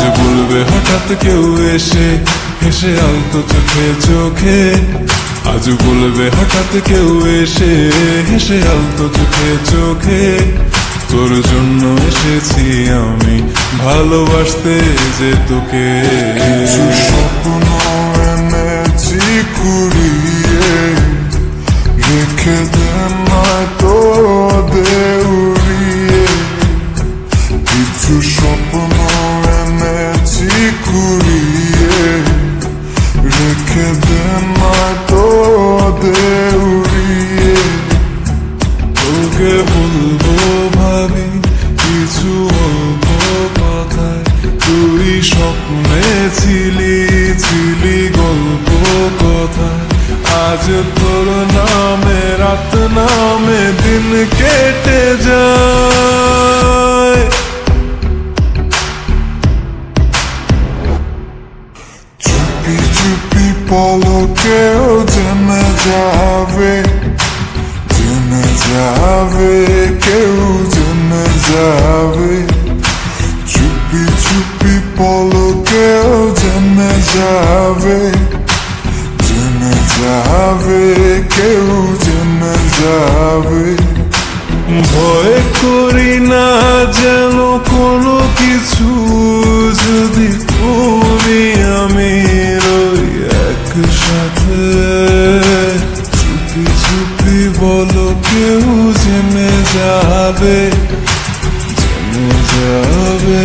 বলবে, হঠাৎ কেউ এসে, হেসে আলতো চোখে চোখে। আজ বলবে, হঠাৎ কেউ এসে, হেসে আলতো চোখে চোখে। তোর জন্য এসেছি আমি, ভালোবাসতে যে তোকে। স্বপ্ন এনেছি কুড়িয়ে, রেখে নয়তো দেউড়িয়ে তোকে বলব ভাবি, কিছু অল্প কথায় তুই স্বপ্নে ছিলি ছিলি গল্প কথায়। আজ তোর নামে, রাত নামে দিন কেটে যায়। জেনে যাবে জেনে যাবে কেউ জেনে যাবে চুপি চুপি পলকেও জেনে যাবে জেনে যাবে কেউ জেনে যাবে ভয় করি না যেন কোনো কিছু যদি কেউ জেনে যাবে জেনে যাবে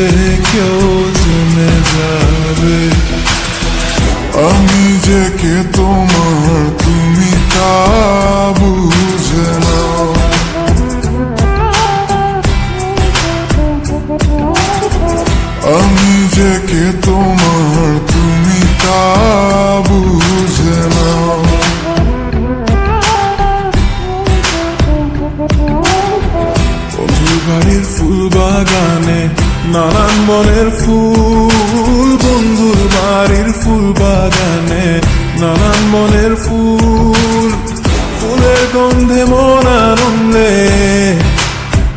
কেউ জেনে যাবে বাড়ির ফুল বাগানে, নানান বনের ফুল, বন্ধুর বাড়ির ফুল বাগানে, নানান বনের ফুল, ফুলের গন্ধে মন আনন্দে।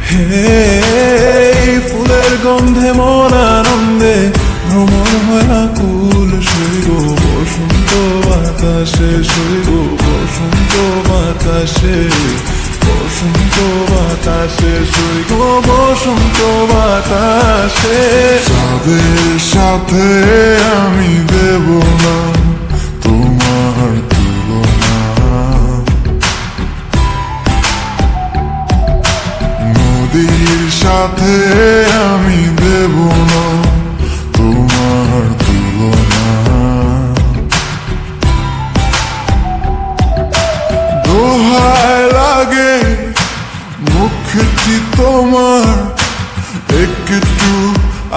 হে, ফুলের গন্ধে মন আনন্দে ভ্রমণ হয় কুল, শৈব বসন্ত বাতাসে, শৈব বসন্ত বাতাসে। বসন্ত বাতাসে শৈব বসন্ত বাতাসে। যাদের সাথে আমি দেব না, তোমার তুলনা। নদীর সাথে আমি দেব না মুখটি তোমার, একটু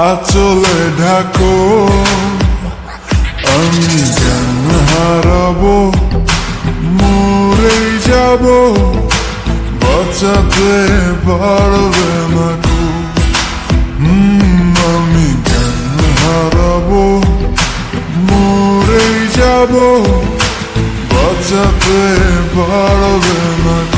আচলে ঢাকো। আমি জ্ঞান হারাবো, মরেই যাব, বাঁচাতে পারবে না আমি জ্ঞান হারাবো, মরেই যাব, বাঁচাতে পারবে